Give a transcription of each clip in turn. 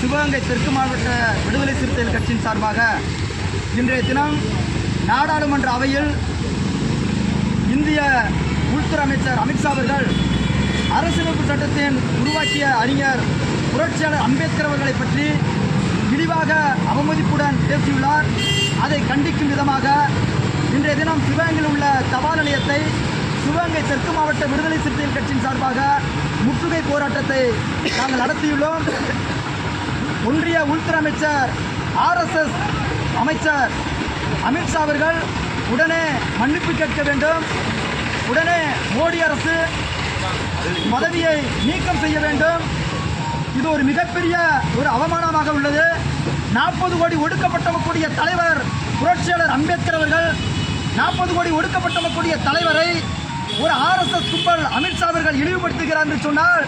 சிவகங்கை தெற்கு மாவட்ட விடுதலை சிறுத்தைகள் கட்சியின் சார்பாக இன்றைய தினம் நாடாளுமன்ற அவையில் இந்திய உள்துறை அமைச்சர் அமித்ஷா அவர்கள் அரசியலமைப்பு சட்டத்தின் உருவாக்கிய அறிஞர் புரட்சியாளர் அம்பேத்கர் அவர்களை பற்றி விரிவாக அவமதிப்புடன் பேசியுள்ளார். அதை கண்டிக்கும் விதமாக இன்றைய தினம் சிவகங்கையில் உள்ள தபால் நிலையத்தை சிவகங்கை தெற்கு மாவட்ட விடுதலை சிறுத்தைகள் கட்சியின் சார்பாக முற்றுகை போராட்டத்தை நாங்கள் நடத்தியுள்ளோம். ஒன்றிய உள்துறை அமைச்சர் ஆர்எஸ்எஸ் அமைச்சர் அமித்ஷா அவர்கள் உடனே மன்னிப்பு கேட்க வேண்டும். உடனே மோடி அரசு பதவியை நீக்கம் செய்ய வேண்டும். இது ஒரு மிகப்பெரிய ஒரு அவமானமாக உள்ளது. நாற்பது கோடி ஒடுக்கப்பட்டவக்கூடிய தலைவர் புரட்சியாளர் அம்பேத்கர் அவர்கள் நாற்பது கோடி ஒடுக்கப்பட்டவக்கூடிய தலைவரை ஒரு ஆர்எஸ்எஸ் கும்பல் அமித்ஷா அவர்கள் இழிவுபடுத்துகிறார் என்று சொன்னால்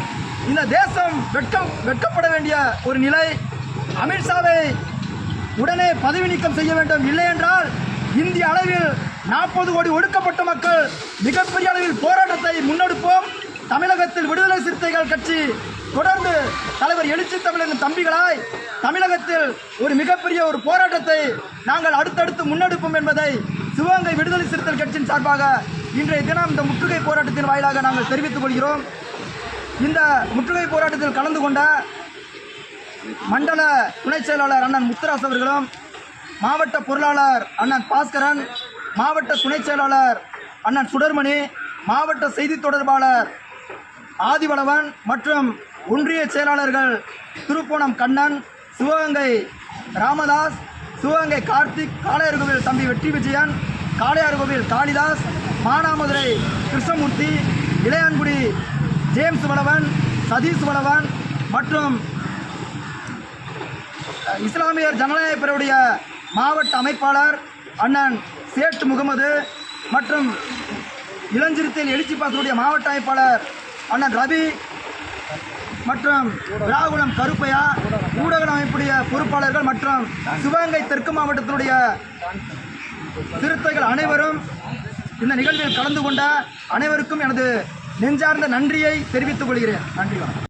இந்த தேசம் வெட்கம் வெட்கப்பட வேண்டிய ஒரு நிலை. அமித்ஷாவை உடனே பதவி நீக்கம் செய்ய வேண்டும். இல்லை என்றால் இந்திய அளவில் நாற்பது கோடி ஒடுக்கப்பட்ட மக்கள் மிகப்பெரிய அளவில் போராட்டத்தை முன்னெடுப்போம். தமிழகத்தில் விடுதலை சிறுத்தைகள் கட்சி தொடர்ந்து தலைவர் எழுச்சி தமிழன் தம்பிகளாய் தமிழகத்தில் ஒரு மிகப்பெரிய ஒரு போராட்டத்தை நாங்கள் அடுத்தடுத்து முன்னெடுப்போம் என்பதை சிவகங்கை விடுதலை சிறுத்தை கட்சியின் சார்பாக இன்றைய தினம் இந்த முற்றுகை போராட்டத்தின் வாயிலாக நாங்கள் தெரிவித்துக் கொள்கிறோம். இந்த முற்றுகை போராட்டத்தில் கலந்து கொண்ட மண்டல துணைச் செயலாளர் அண்ணன் முத்துராஸ் அவர்களும் மாவட்ட பொருளாளர் அண்ணன் பாஸ்கரன் மாவட்ட துணைச் செயலாளர் அண்ணன் சுடர்மணி மாவட்ட செய்தி தொடர்பாளர் ஆதிவளவன் மற்றும் ஒன்றிய செயலாளர்கள் திருப்போணம் கண்ணன் சிவகங்கை ராமதாஸ் சிவகங்கை கார்த்திக் காளையார்கோவில் தம்பி வெற்றி விஜயன் காளையார்கோவில் காளிதாஸ் மானாமதுரை கிருஷ்ணமூர்த்தி இளையான்குடி ஜேம்ஸ் வளவன் சதீஷ் வளவன் மற்றும் இஸ்லாமியர் ஜனநாயக பேரவையுடைய மாவட்ட அமைப்பாளர் அண்ணன் சேட் முகமது மற்றும் இளஞ்சிறுத்தையில் எழுச்சி பாசனுடைய மாவட்ட அமைப்பாளர் அண்ணன் ரவி மற்றும் விராகுளம் கருப்பையா ஊடக அமைப்புடைய பொறுப்பாளர்கள் மற்றும் சிவகங்கை தெற்கு மாவட்டத்தினுடைய சிறுத்தைகள் அனைவரும் இந்த நிகழ்வில் கலந்து கொண்ட அனைவருக்கும் எனது நெஞ்சார்ந்த நன்றியை தெரிவித்துக் கொள்கிறேன். நன்றி